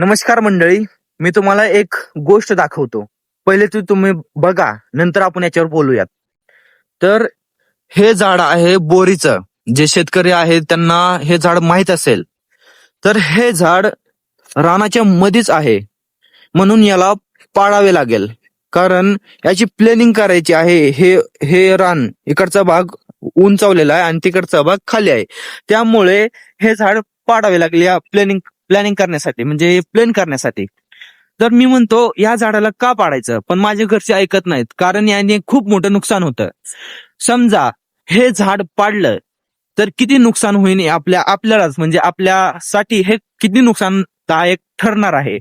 नमस्कार मंडळी मी तुम्हाला एक गोष्ट दाखवतो. पहिले ती तुम्ही बघा नंतर आपण याच्यावर बोलूयात. तर हे झाड आहे बोरीचं. जे शेतकरी आहेत त्यांना हे झाड माहीत असेल. तर हे झाड रानाच्या मध्येच आहे. म्हणून याला पाळावे लागेल. कारण याची प्लॅनिंग करायची आहे. हे हे रान इकडचा भाग उंचावलेला आहे आणि तिकडचा भाग खाली आहे. त्यामुळे हे झाड पाडावे लागले. या प्लॅनिंग प्लॅनिंग करण्यासाठी म्हणजे प्लॅन करण्यासाठी. तर मी म्हणतो या झाडाला का पाडायचं? पण माझे घरचे ऐकत नाहीत. कारण याने खूप मोठं नुकसान होतं. समजा हे झाड पाडलं तर किती नुकसान होईल आपल्या आपल्यालाच म्हणजे आपल्यासाठी हे किती नुकसानदायक ठरणार आहे?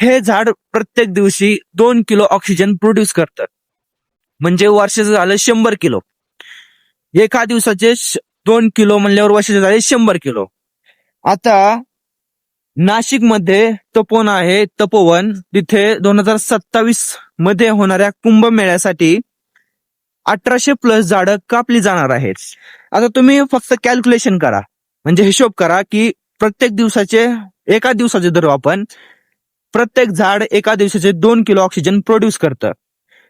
हे झाड प्रत्येक दिवशी दोन किलो ऑक्सिजन प्रोड्यूस करतं. म्हणजे वर्षाचं झालं शंभर किलो. एका दिवसाचे दोन किलो म्हणल्यावर वर्षाचे झाले शंभर किलो. आता नाशिकमध्ये तपोवन आहे. तपोवन तिथे दोन हजार सत्तावीसमध्ये होणाऱ्या कुंभमेळ्यासाठी अठराशे प्लस झाडं कापली जाणार आहेत. आता तुम्ही फक्त कॅल्क्युलेशन करा. म्हणजे हिशोब करा की प्रत्येक दिवसाचे एका दिवसाचे धरू आपण प्रत्येक झाड एका दिवसाचे दोन किलो ऑक्सिजन प्रोड्यूस करतं.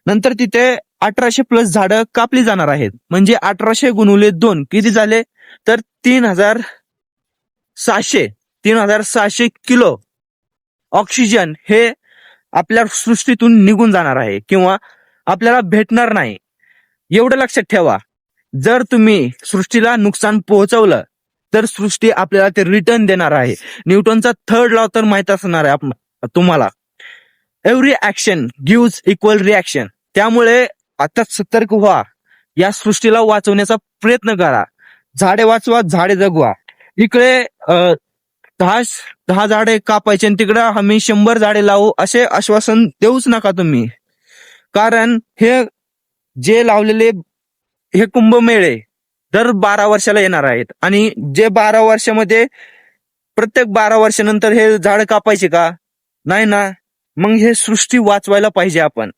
नंतर तिथे अठराशे प्लस झाडं कापली जाणार आहेत. म्हणजे अठराशे गुणुले दोन किती झाले? तर तीन हजार सहाशे. तीन हजार सहाशे किलो ऑक्सिजन हे आपल्या सृष्टीतून निघून जाणार आहे किंवा आपल्याला भेटणार नाही. एवढं लक्षात ठेवा. जर तुम्ही सृष्टीला नुकसान पोहोचवलं तर सृष्टी आपल्याला ते रिटर्न देणार आहे. न्यूटनचा थर्ड लॉ तर माहीत असणार आहे आप- तुम्हाला. Every action gives equal reaction त्यामुळे आता सतर्क व्हा. या सृष्टीला वाचवण्याचा प्रयत्न करा. झाडे वाचवा झाडे जगवा. इकडे दहा दहा झाडे कापायचे आणि तिकडे आम्ही शंभर झाडे लावू असे आश्वासन देऊच नका तुम्ही. कारण हे जे लावलेले हे कुंभमेळे दर बारा वर्षाला येणार आहेत. आणि जे बारा वर्षामध्ये प्रत्येक बारा वर्षानंतर हे झाड कापायचे का? नाही ना. मग हे सृष्टी वाचवायला पाहिजे आपण.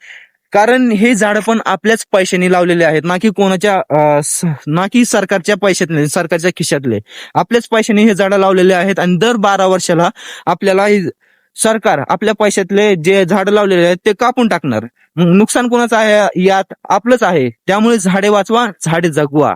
कारण हे झाड पण आपल्याच पैशाने लावलेले आहेत ना की कोणाच्या ना की सरकारच्या पैशातले सरकारच्या खिशातले. आपल्याच पैशाने हे झाडं लावलेले आहेत आणि दर बारा वर्षाला आपल्याला सरकार आपल्या पैशातले जे झाडं लावलेले आहेत ते कापून टाकणार. नुकसान कोणाचं आहे? यात आपलंच आहे. त्यामुळे झाडे वाचवा झाडे जगवा.